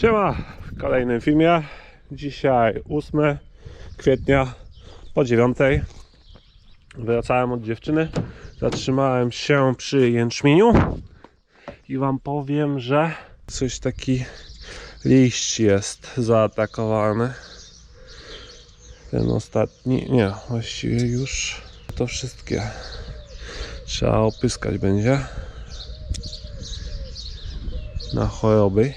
Siema, w kolejnym filmie. Dzisiaj 8 kwietnia po 9. Wracałem od dziewczyny. Zatrzymałem się przy jęczmieniu i wam powiem, że coś taki liść jest zaatakowany. Ten ostatni, nie, właściwie już to wszystkie trzeba opyskać będzie na choroby.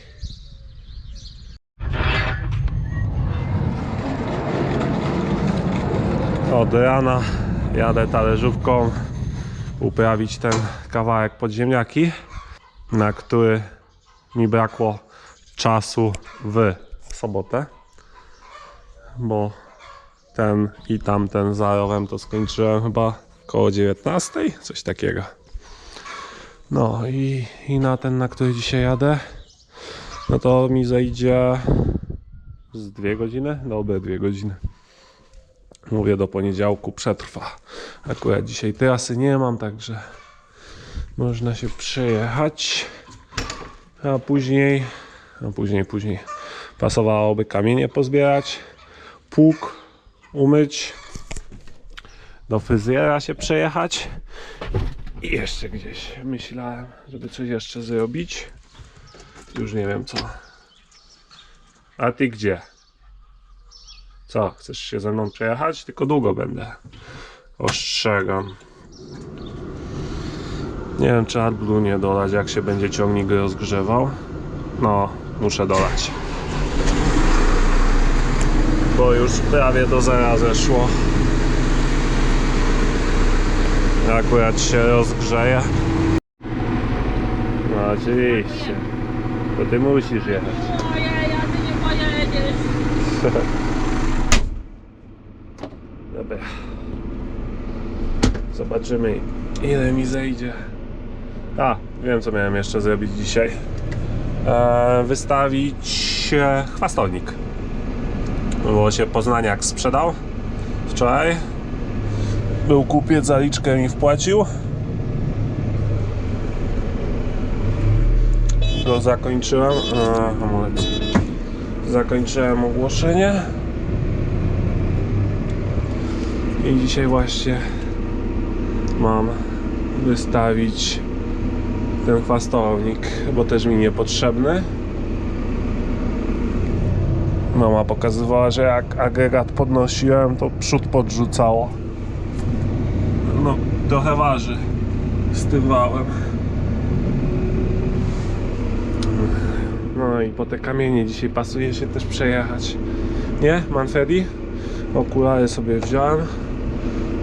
Od rana jadę talerzówką uprawić ten kawałek podziemniaki, na który mi brakło czasu w sobotę, bo ten i tamten za to skończyłem chyba koło 19, coś takiego. No i, i na ten, na który dzisiaj jadę, no to mi zejdzie z dwie godziny, dobre dwie godziny. Mówię, do poniedziałku przetrwa. Akurat dzisiaj trasy nie mam, także można się przejechać. A później, a później, później pasowałoby kamienie pozbierać, pług umyć, do fryzjera się przejechać i jeszcze gdzieś myślałem, żeby coś jeszcze zrobić. Już nie wiem co. A ty gdzie? Co, chcesz się ze mną przejechać? Tylko długo będę. Ostrzegam. Nie wiem, czy AdBlue nie dolać, jak się będzie ciągnik rozgrzewał. No, muszę dolać. Bo już prawie do zera zeszło. Akurat się rozgrzeje. No oczywiście. To ty musisz jechać. Moje, ja ty nie pojedziesz. Dobra. Zobaczymy ile mi zejdzie. A, wiem co miałem jeszcze zrobić dzisiaj. E, wystawić e, chwastownik. Bo się Poznaniak sprzedał wczoraj. Był kupiec, zaliczkę mi wpłacił. Go zakończyłem. Hamulec. Zakończyłem ogłoszenie. I dzisiaj właśnie mam wystawić ten chwastownik, bo też mi niepotrzebny. Mama pokazywała, że jak agregat podnosiłem, to przód podrzucało. No, trochę waży z tym wałem. No i po te kamienie dzisiaj pasuje się też przejechać. Nie, Manfredi? Okulary sobie wziąłem,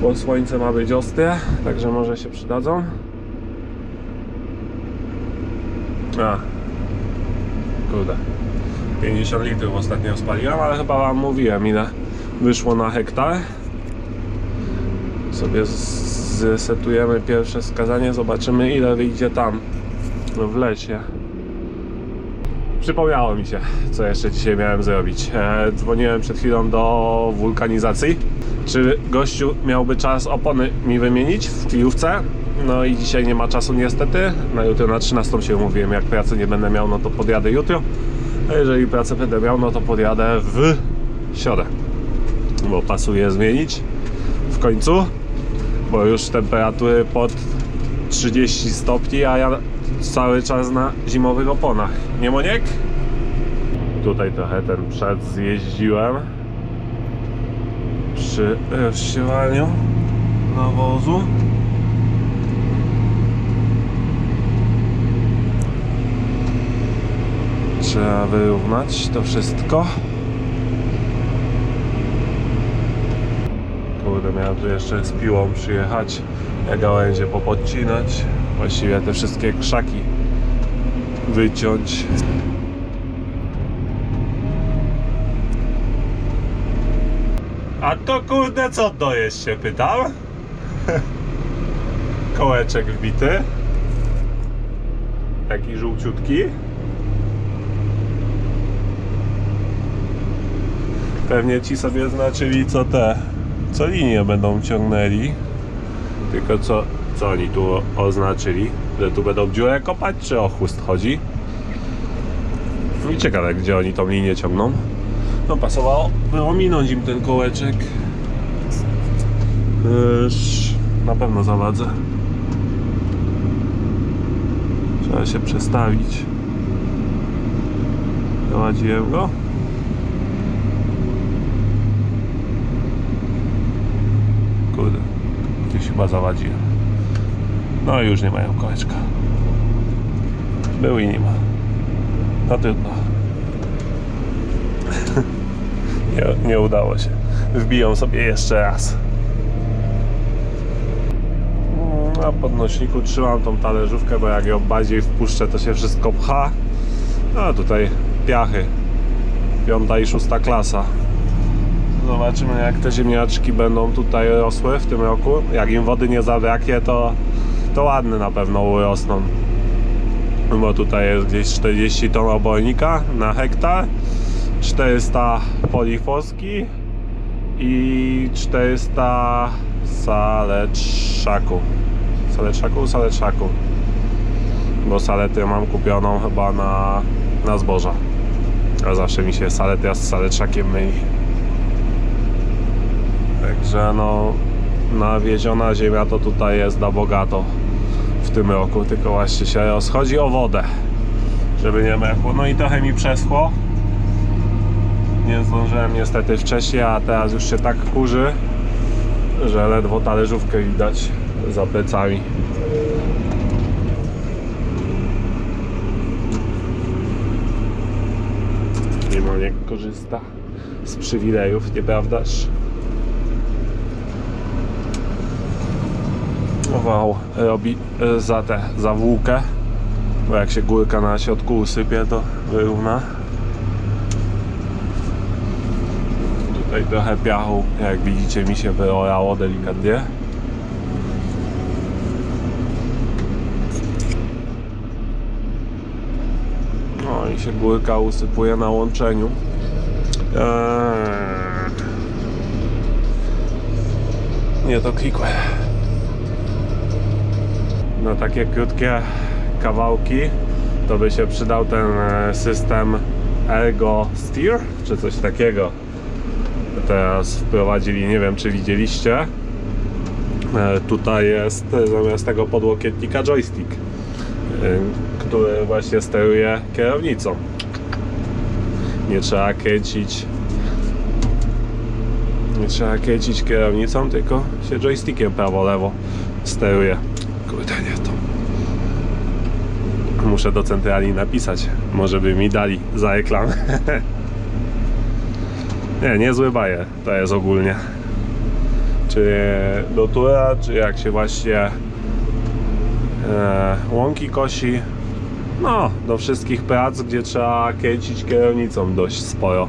bo słońce ma być ostre, także może się przydadzą. A, kurde. 50 litrów ostatnio spaliłem, ale chyba wam mówiłem ile wyszło na hektar. Sobie z- zresetujemy pierwsze wskazanie, zobaczymy ile wyjdzie tam w lesie. Przypomniało mi się, co jeszcze dzisiaj miałem zrobić. E, dzwoniłem przed chwilą do wulkanizacji. Czy gościu miałby czas opony mi wymienić w kijówce? No i dzisiaj nie ma czasu niestety. Na jutro na 13 się mówiłem, jak pracy nie będę miał, no to podjadę jutro. A jeżeli pracę będę miał, no to podjadę w środę. Bo pasuje zmienić w końcu, bo już temperatury pod 30 stopni, a ja cały czas na zimowych oponach. Nie Moniek? Tutaj trochę ten przed zjeździłem przy rozsiewaniu nawozu. Trzeba wyrównać to wszystko. Kurde, miałem tu jeszcze z piłą przyjechać, gałęzie popodcinać, właściwie te wszystkie krzaki wyciąć. A to kurde co to jest się pytam? Kołeczek wbity. Taki żółciutki. Pewnie ci sobie znaczyli co te, co linie będą ciągnęli. Tylko co, co oni tu oznaczyli? Że tu będą dziurę kopać, czy o chust chodzi? I ciekawe, gdzie oni tą linię ciągną. No pasowało, by ominąć im ten kołeczek. Już na pewno zawadzę. Trzeba się przestawić. Prowadziłem go. Kurde, gdzieś chyba zawadziłem. No już nie mają kołeczka. Był i nie ma. No trudno. nie, nie udało się. Wbiją sobie jeszcze raz. Mm, Na podnośniku trzymam tą talerzówkę, bo jak ją bardziej wpuszczę, to się wszystko pcha. A tutaj piachy. Piąta i szósta klasa. Zobaczymy jak te ziemniaczki będą tutaj rosły w tym roku. Jak im wody nie zabraknie, to, to ładne na pewno urosną. Bo tutaj jest gdzieś 40 ton obojnika na hektar, 400 polifoski i 400 saleczaku. Saleczaku? Saleczaku. Bo saletę mam kupioną chyba na, na zboża. A zawsze mi się saletja z saleczakiem myli. Także no nawieziona ziemia to tutaj jest na bogato w tym roku, tylko właśnie się rozchodzi o wodę, żeby nie mechło. No i trochę mi przeschło. Nie zdążyłem niestety wcześniej, a teraz już się tak kurzy, że ledwo talerzówkę widać za plecami. Demoniak korzysta z przywilejów, nieprawdaż? Wał robi e, za tę zawłókę, bo jak się górka na środku usypie, to wyrówna. Tutaj trochę piachu, jak widzicie, mi się wyorało delikatnie. No i się górka usypuje na łączeniu. Eee. Nie to klikłe. Na takie krótkie kawałki to by się przydał ten e, system Ergo Steer, czy coś takiego. Teraz wprowadzili, nie wiem czy widzieliście. E, Tutaj jest e, zamiast tego podłokietnika joystick, który właśnie steruje kierownicą. Nie trzeba kręcić nie trzeba kręcić kierownicą, tylko się joystickiem prawo-lewo steruje. Kurde, nie to. Muszę do centrali napisać. Może by mi dali za reklamę. nie, niezły bajer to jest ogólnie. Czy do tura, czy jak się właśnie e, łąki kosi. No, do wszystkich prac, gdzie trzeba kręcić kierownicą dość sporo.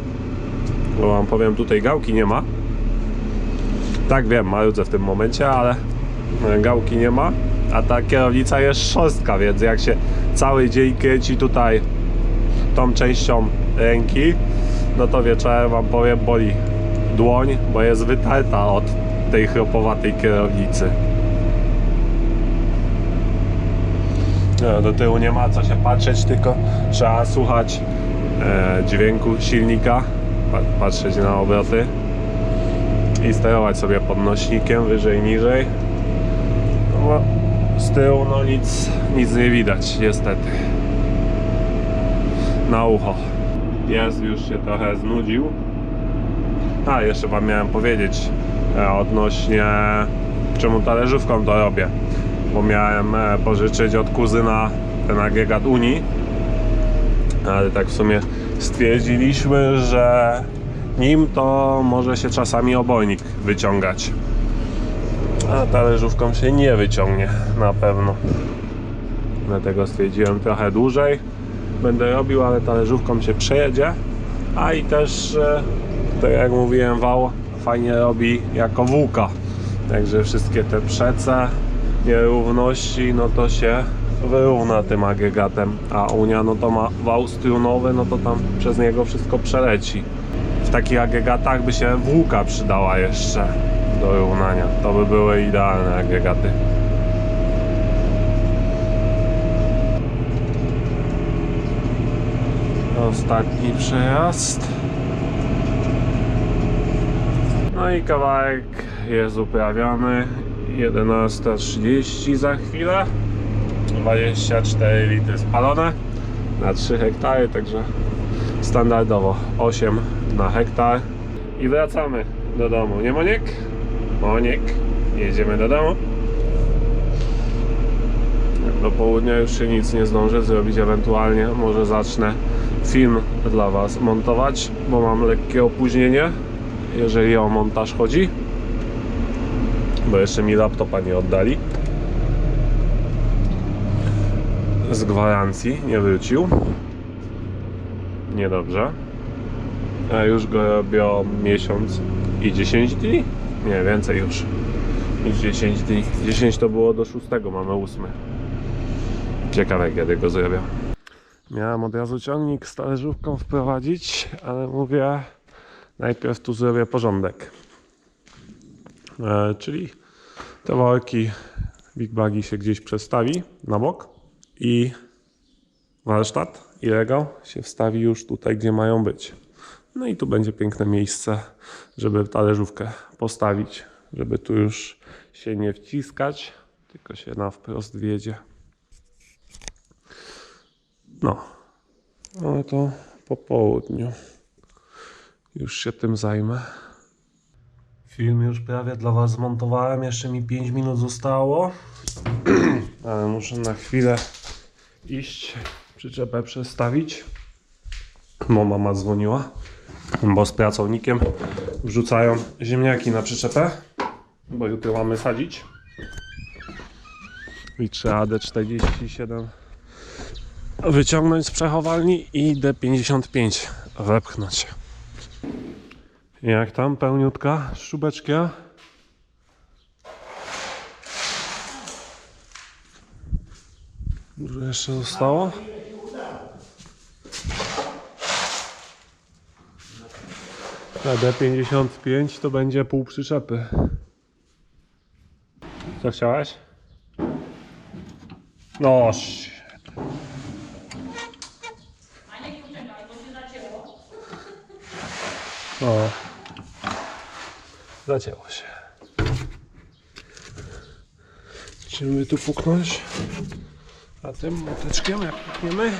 Bo wam powiem, tutaj gałki nie ma. Tak wiem, marudzę w tym momencie, ale e, gałki nie ma, a ta kierownica jest szorstka, więc jak się cały dzień kręci tutaj tą częścią ręki, no to wieczorem wam powiem boli dłoń, bo jest wytarta od tej chropowatej kierownicy. No, do tyłu nie ma co się patrzeć, tylko trzeba słuchać e, dźwięku silnika, pa, patrzeć na obroty i sterować sobie podnośnikiem wyżej, niżej. No, z tyłu no nic, nic nie widać niestety. Na ucho. Pies już się trochę znudził. A, jeszcze wam miałem powiedzieć e, odnośnie czemu talerzówką to robię. Bo miałem e, pożyczyć od kuzyna ten agregat Unii. Ale tak w sumie stwierdziliśmy, że nim to może się czasami obojnik wyciągać. A talerzówką się nie wyciągnie na pewno. Dlatego stwierdziłem trochę dłużej. Będę robił, ale talerzówką się przejedzie. A i też, tak jak mówiłem, wał fajnie robi jako włóka. Także wszystkie te przece, nierówności, no to się wyrówna tym agregatem. A Unia no to ma wał strunowy, no to tam przez niego wszystko przeleci w takich agregatach by się włóka przydała jeszcze do równania. To by były idealne agregaty. ostatni przejazd. No i kawałek jest uprawiony. 11.30 za chwilę. 24 litry spalone na 3 hektary, także standardowo 8 na hektar. I wracamy do domu. Nie Moniek? Moniek. Jedziemy do domu. Do południa już się nic nie zdążę zrobić, ewentualnie może zacznę film dla Was montować, bo mam lekkie opóźnienie, jeżeli o montaż chodzi, bo jeszcze mi laptopa nie oddali. Z gwarancji nie wrócił. Niedobrze. A już go robią miesiąc i 10 dni? Nie, więcej już niż 10 dni. 10 to było do 6, mamy 8. Ciekawe kiedy go zrobią. Miałem od razu ciągnik z talerzówką wprowadzić, ale mówię, najpierw tu zrobię porządek. E, czyli te worki Big Bagi się gdzieś przestawi na bok i warsztat i regał się wstawi już tutaj, gdzie mają być. No i tu będzie piękne miejsce, żeby talerzówkę postawić, żeby tu już się nie wciskać, tylko się na wprost wiedzie. No, ale to po południu. Już się tym zajmę. Film już prawie dla Was zmontowałem, jeszcze mi 5 minut zostało, ale muszę na chwilę iść, przyczepę przestawić, bo mama dzwoniła, bo z pracownikiem wrzucają ziemniaki na przyczepę, bo jutro mamy sadzić i trzeba D47 wyciągnąć z przechowalni i D55 wepchnąć. Jak tam pełniutka szubeczkia? Dużo jeszcze zostało? Na D55 to będzie pół przyczepy. Co chciałeś? No, shit. O. Zacięło się. Czy tu puknąć? A tym moteczkiem jak pukniemy?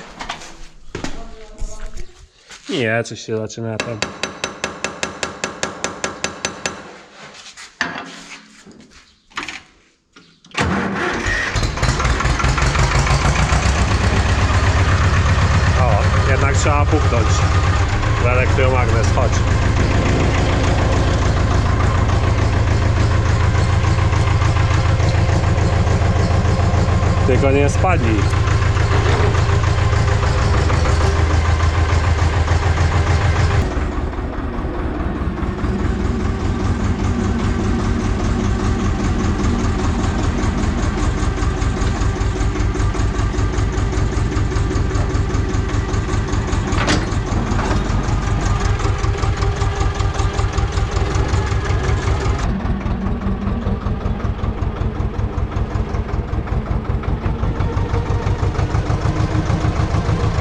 Nie, coś się zaczyna tam. O, jednak trzeba puknąć. W elektromagnes, chodź. Tylko nie spadnij.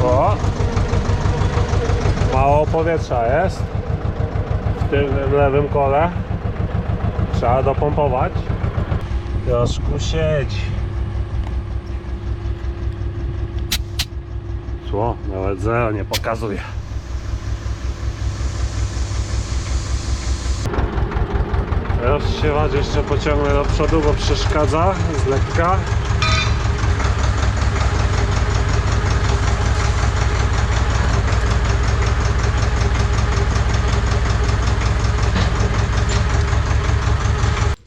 O! Mało powietrza jest w tylnym lewym kole. Trzeba dopompować. Troszkę siedzi. Tło, nawet zero nie pokazuje. Rozsiewacz jeszcze pociągnę do przodu, bo przeszkadza z lekka.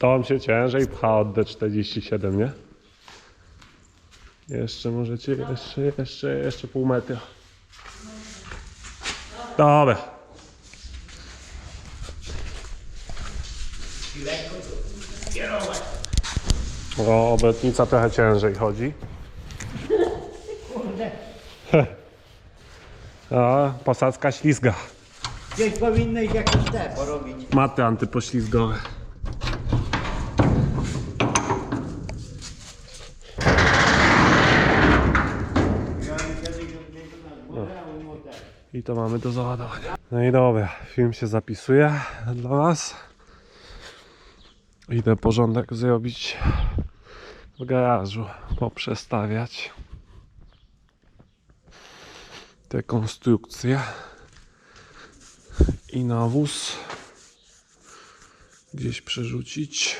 To on się ciężej pcha od D47, nie? Jeszcze możecie, jeszcze, jeszcze, jeszcze pół metra. Dobra. O, obetnica trochę ciężej chodzi. A, posadzka ślizga. Gdzieś powinny jakieś te porobić. Maty antypoślizgowe. Miałem kiedyś od niego na górę, a on mu te. I to mamy do załadowania. No i dobra, film się zapisuje dla nas. Idę porządek zrobić w garażu, poprzestawiać te konstrukcje i nawóz gdzieś przerzucić.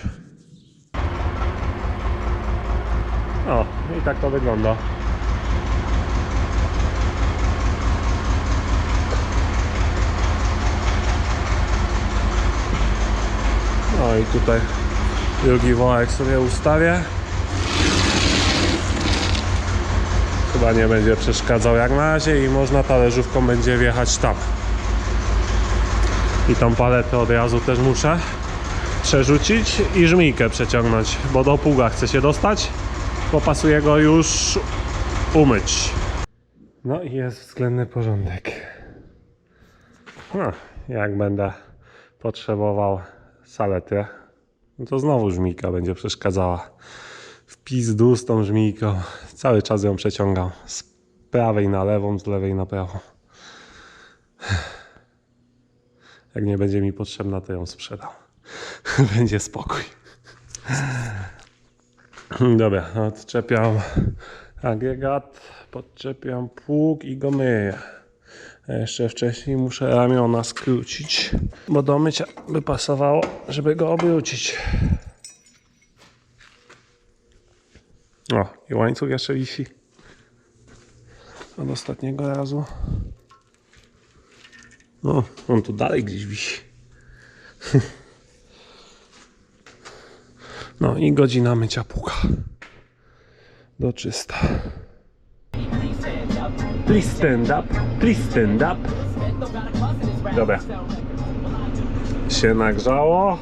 O, i tak to wygląda. No i tutaj drugi wołek sobie ustawię. Chyba nie będzie przeszkadzał jak na razie i można talerzówką będzie wjechać tam. I tą paletę od razu też muszę przerzucić i żmijkę przeciągnąć, bo do pługa chcę się dostać, bo pasuje go już umyć. No i jest względny porządek. No, jak będę potrzebował saletę, no to znowu żmijka będzie przeszkadzała. W pizdu z tą żmijką. Cały czas ją przeciągam. Z prawej na lewą, z lewej na prawą. Jak nie będzie mi potrzebna, to ją sprzedam. Będzie spokój. Dobra, odczepiam agregat, podczepiam pług i go myję. A jeszcze wcześniej muszę ramiona skrócić, bo do mycia by pasowało, żeby go obrócić. O, i łańcuch jeszcze wisi. Od ostatniego razu. O, on tu dalej gdzieś wisi. No i godzina mycia pługa. Do czysta. Please stand up, please stand up. Dobra. Się nagrzało.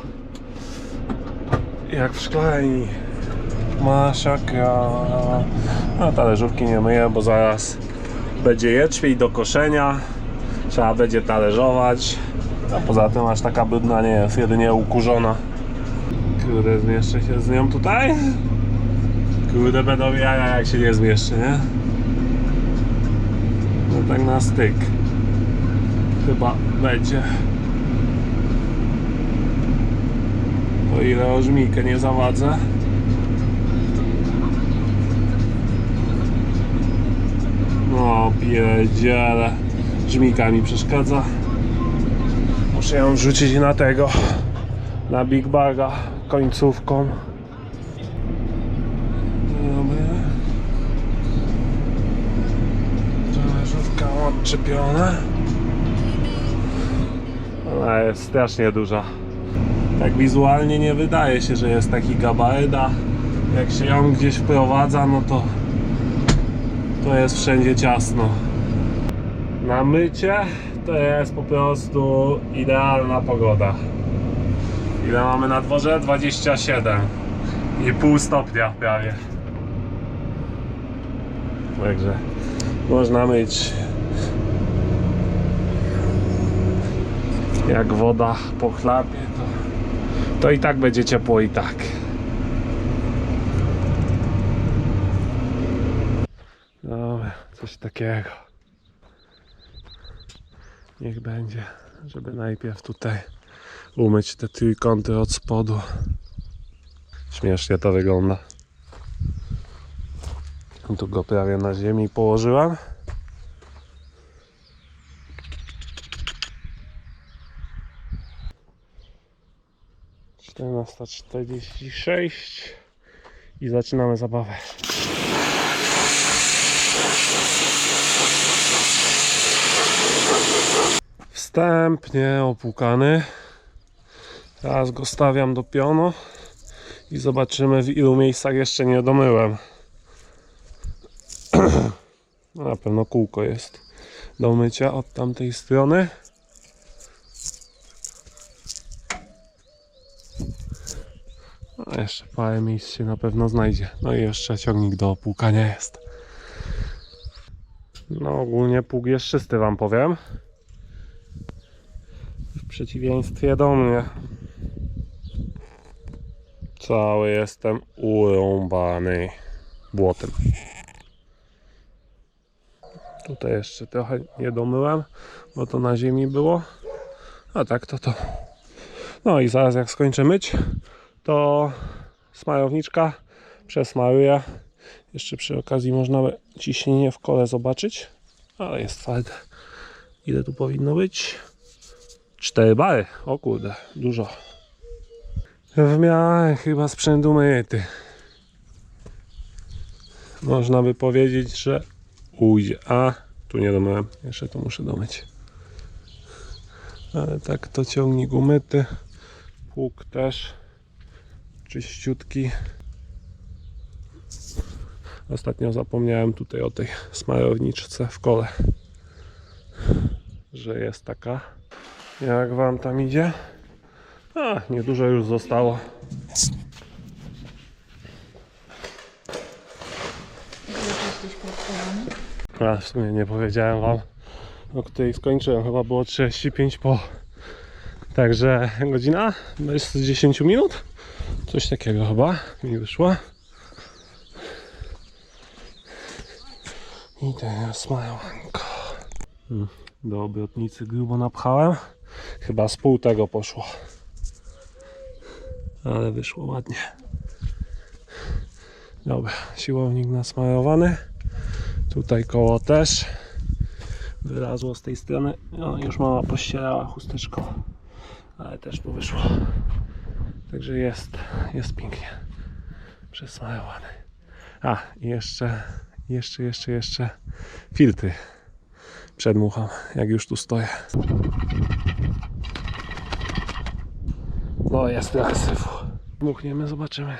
Jak w szklarni. Masakra. No talerzówki nie myję, bo zaraz będzie jęczmień do koszenia. Trzeba będzie talerzować. A poza tym aż taka brudna nie jest, jedynie ukurzona. Kurde, zmieszczę się z nią tutaj? Kurde, będą jaja jak się nie zmieszczy, nie? Tak na styk. Chyba będzie. O ile o żmijkę nie zawadzę. No, pierdziele. Żmijka mi przeszkadza. Muszę ją rzucić na tego. Na Big Baga końcówką. Dobra. Odczepiona. Ona jest strasznie duża. Tak wizualnie nie wydaje się, że jest taki gabaryt, a jak się ją gdzieś wprowadza, no to to jest wszędzie ciasno. Na mycie to jest po prostu idealna pogoda. Ile mamy na dworze? 27 i pół stopnia prawie. Także można myć jak woda pochlapie to, to i tak będzie ciepło i tak. Dobra, coś takiego. Niech będzie żeby najpierw tutaj umyć te trójkąty od spodu. Śmiesznie to wygląda. Tu go prawie na ziemi położyłam 14.46 i zaczynamy zabawę. Wstępnie opłukany. Teraz go stawiam do pionu i zobaczymy w ilu miejscach jeszcze nie domyłem. Na pewno kółko jest do mycia od tamtej strony. Jeszcze parę miejsc się na pewno znajdzie. No i jeszcze ciągnik do opłukania jest. No ogólnie pług jest czysty wam powiem. W przeciwieństwie do mnie. Cały jestem urąbany błotem. Tutaj jeszcze trochę nie domyłem, bo to na ziemi było. A tak to to. No i zaraz jak skończę myć, to smarowniczka przesmaruję. Jeszcze przy okazji można by ciśnienie w kole zobaczyć, ale jest twarde. Ile tu powinno być? 4 bary. O kurde, dużo. W miarę chyba sprzętu myty. Można by powiedzieć, że ujdzie. A, tu nie domyłem. Jeszcze to muszę domyć. Ale tak to ciągnik umyty. Pług też czyściutki. Ostatnio zapomniałem tutaj o tej smarowniczce w kole. Że jest taka. Jak wam tam idzie? A, niedużo już zostało. A, w sumie nie powiedziałem wam, o której skończyłem. Chyba było 35 po. Także godzina bez 10 minut. Coś takiego chyba mi wyszło. I teraz majonko. Hmm, Do obrotnicy grubo napchałem. Chyba z pół tego poszło. Ale wyszło ładnie. Dobra, siłownik nasmarowany. Tutaj koło też. Wylazło z tej strony. No, już mama pościerała chusteczką. Ale też tu wyszło. Także jest, jest pięknie. Przesmarowany. A, i jeszcze, jeszcze, jeszcze, jeszcze filtry przedmucham, jak już tu stoję. No jest trochę syfu. Dmuchniemy, zobaczymy.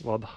Woda.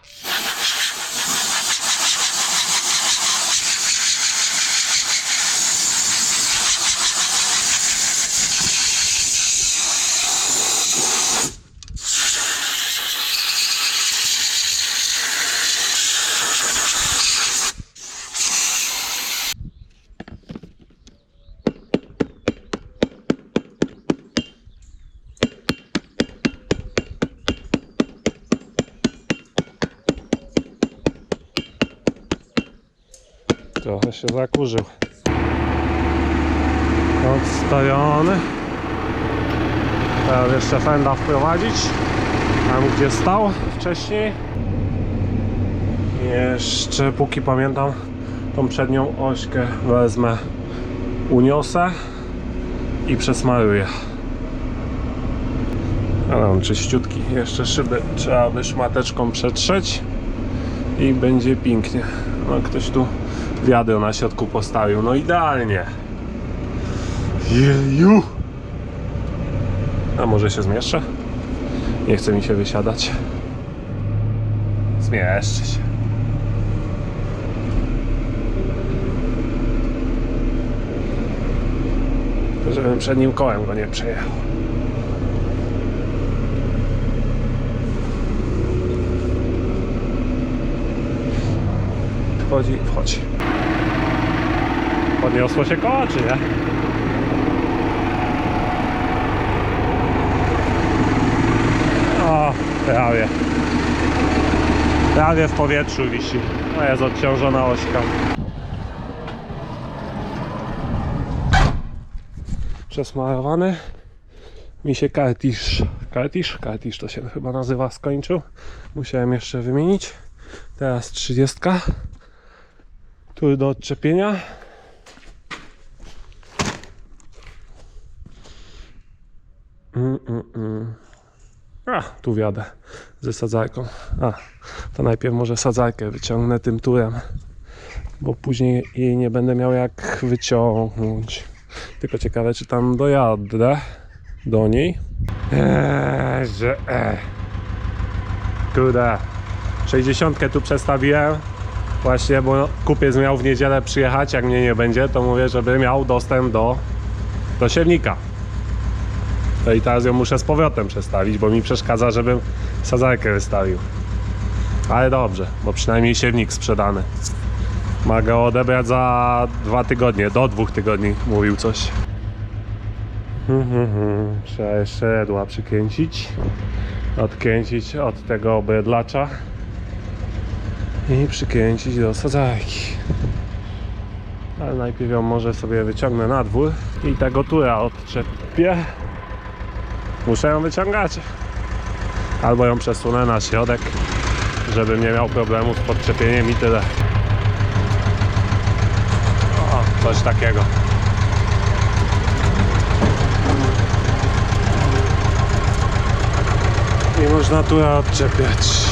Trochę się zakurzył. Odstawiony. Teraz jeszcze fenda wprowadzić. Tam gdzie stał wcześniej. Jeszcze póki pamiętam tą przednią ośkę wezmę, uniosę i przesmaruję. Ale on czyściutki. Jeszcze szyby trzeba by szmateczką przetrzeć i będzie pięknie. No, ktoś tu wiadro na środku postawił. No idealnie. Jeju! A może się zmieszczę? Nie chce mi się wysiadać. Zmieszczę się. Żebym przednim kołem go nie przejechał. Wchodzi, wchodzi. Podniosło się koło, czy nie? O, prawie. Prawie w powietrzu wisi. To jest odciążona ośka. Przesmarowany. Mi się kartisz, kartisz, kartisz to się chyba nazywa, skończył. Musiałem jeszcze wymienić. Teraz 30. Tu do odczepienia. Mm, mm, mm. A, tu wiadę ze sadzarką. A, to najpierw może sadzarkę wyciągnę tym turem, bo później jej nie będę miał jak wyciągnąć. Tylko ciekawe, czy tam dojadę do niej. Eee, że e. Kurde. 60 tu przestawiłem. Właśnie, bo kupiec miał w niedzielę przyjechać, jak mnie nie będzie, to mówię, żeby miał dostęp do, do siewnika. No i teraz ją muszę z powrotem przestawić, bo mi przeszkadza, żebym sadzarkę wystawił. Ale dobrze, bo przynajmniej siewnik sprzedany. Ma go odebrać za dwa tygodnie, do dwóch tygodni, mówił coś. Trzeba jeszcze jedła przykręcić, odkręcić od tego bydlacza i przykręcić do sadzajki. Ale najpierw ją może sobie wyciągnę na dwór i tego tura odczepię. Muszę ją wyciągać. Albo ją przesunę na środek, żebym nie miał problemu z podczepieniem i tyle. O, coś takiego. Nie można tu odczepiać.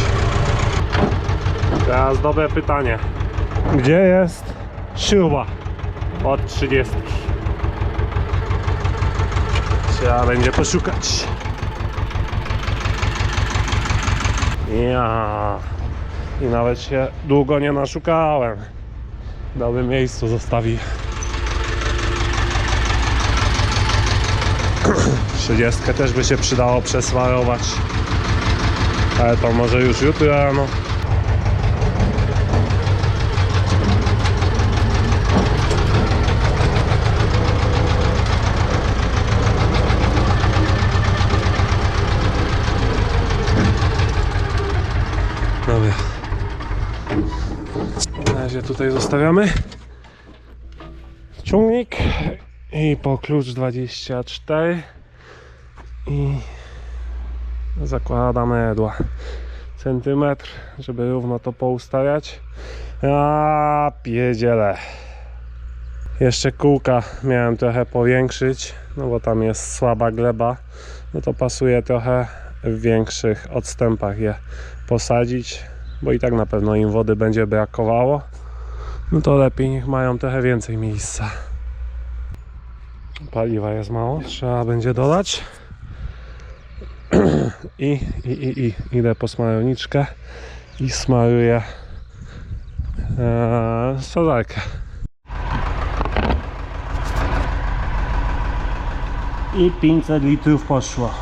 Teraz dobre pytanie. Gdzie jest śruba od 30? Trzeba będzie poszukać. Ja. I nawet się długo nie naszukałem. W dobrym miejscu zostawi. 30 też by się przydało przesmarować. Ale to może już jutro rano. Dobra. Na razie tutaj zostawiamy. Ciągnik i po klucz 24 i zakładamy jedła centymetr, żeby równo to poustawiać. A pierdziele. Jeszcze kółka miałem trochę powiększyć no bo tam jest słaba gleba. No to pasuje trochę w większych odstępach je posadzić bo i tak na pewno im wody będzie brakowało no to lepiej niech mają trochę więcej miejsca paliwa jest mało trzeba będzie dodać i, i, i, i idę po smarowniczkę i smaruję e, sadzarkę. I 500 litrów poszło.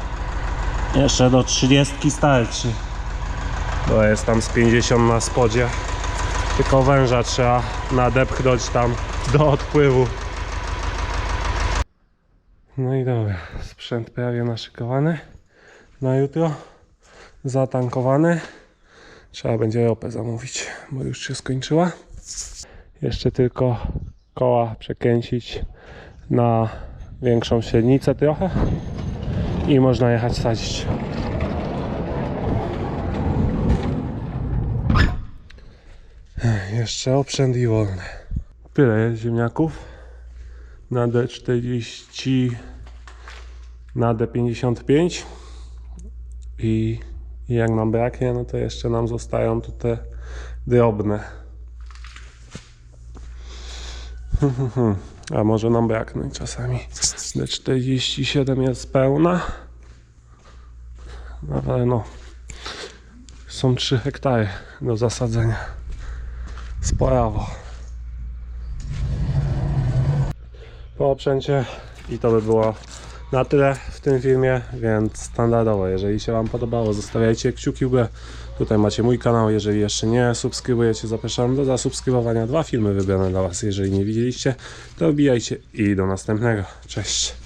Jeszcze do 30 starczy. Bo jest tam z 50 na spodzie. Tylko węża trzeba nadepchnąć tam do odpływu. No i dobra, sprzęt prawie naszykowany na jutro. Zatankowany. Trzeba będzie ropę zamówić, bo już się skończyła. Jeszcze tylko koła przekręcić na większą średnicę trochę i można jechać sadzić. Jeszcze oprzęt i wolny. Tyle ziemniaków na D40 na D55 i, i jak nam braknie, no to jeszcze nam zostają tu te drobne. A może nam braknąć czasami. D47 jest pełna. No, Ale no, są 3 hektary do zasadzenia. Sporawo. Po oprzęcie i to by było na tyle w tym filmie, więc standardowo, jeżeli się Wam podobało, zostawiajcie kciuki w górę. Tutaj macie mój kanał, jeżeli jeszcze nie subskrybujecie, zapraszam do zasubskrybowania. Dwa filmy wybrane dla Was, jeżeli nie widzieliście, to wbijajcie i do następnego. Cześć!